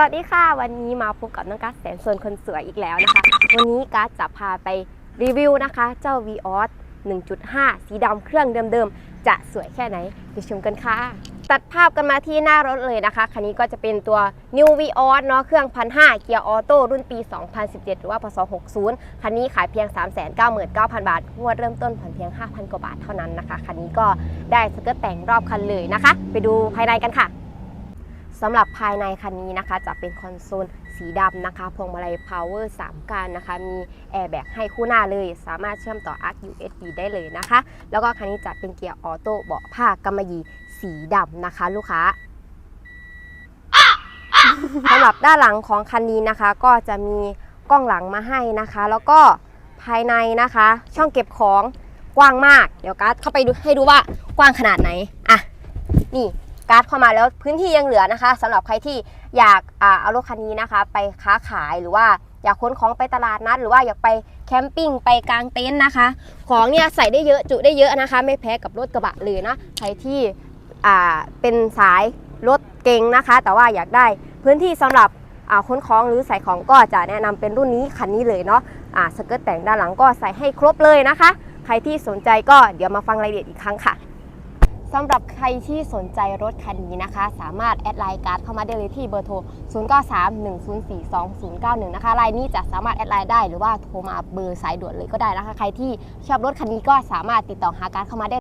วัสดีค่ะ วันนี้มาพบกับน้องกัสแสนส่วนคนสวยอีกแล้วนะคะ วันนี้กัสจะพาไปรีวิวนะคะ เจ้า v ีออส1.5 สีดำเครื่องเดิมๆ จะสวยแค่ไหนไปชมกันค่ะ ตัดภาพกันมาที่หน้ารถเลยนะคะ คันนี้ก็จะเป็นตัว New v ีออสเนาะเครื่อง1,500เกียร์ออโต้รุ่นปี 2017 หรือว่าพศ60 คันนี้ขายเพียง 399,000 บาท งวดเริ่มต้นผ่อนเพียง 5,000 กว่าบาทเท่านั้นนะคะ คันนี้ก็ได้สเกิร์ตแต่งรอบคันเลยนะคะ ไปดูภายในกันค่ะ สำหรับภายในคันนี้นะคะ จะเป็นคอนโซลสีดำนะคะ พวงมาลัย power 3การนะคะ มีแอร์แบ็กให้คู่หน้าเลย สามารถเชื่อมต่อ ARC USB ได้เลยนะคะ แล้วก็คันนี้จะเป็นเกียร์ออโต้เบาะผ้ากำมะหยี่สีดำนะคะ ลูกค้าสำหรับด้านหลังของคันนี้นะคะ ก็จะมีกล้องหลังมาให้นะคะ แล้วก็ภายในนะคะ ช่องเก็บของกว้างมาก เดี๋ยวการ์ดเข้าไปดูให้ดูว่ากว้างขนาดไหน อะ นี่ การ์ดเข้ามาแล้วพื้นที่ยังเหลือนะคะสำหรับใครที่อยากอ่าเอารถคันนี้นะคะ ไปค้าขายหรือว่าอยากขนของไปตลาดนัด หรือว่าอยากไปแคมปิ้งไปกางเต็นท์นะคะ ของเนี่ยใส่ได้เยอะจุได้เยอะนะคะ ไม่แพ้กับรถกระบะเลยนะใครที่อ่าเป็นสายรถเก่งนะคะ แต่ว่าอยากได้พื้นที่สำหรับอ่าขนของหรือใส่ของก็จะแนะนำเป็นรุ่นนี้คันนี้เลยเนาะอ่าสเกิร์ตแต่งด้านหลังก็ใส่ให้ครบเลยนะคะ ใครที่สนใจก็เดี๋ยวมาฟังรายละเอียดอีกครั้งค่ะ สำหรับใครที่สนใจรถคันนี้นะคะ สามารถแอดไลน์การ์ดเข้ามาได้เลยที่เบอร์โทร 0931042091 นะคะไลน์นี้จะสามารถแอดไลน์ได้หรือว่าโทรมาเบอร์สายด่วนเลยก็ได้นะคะ ใครที่ชอบรถคันนี้ก็สามารถติดต่อหาการ์ดเข้ามาได้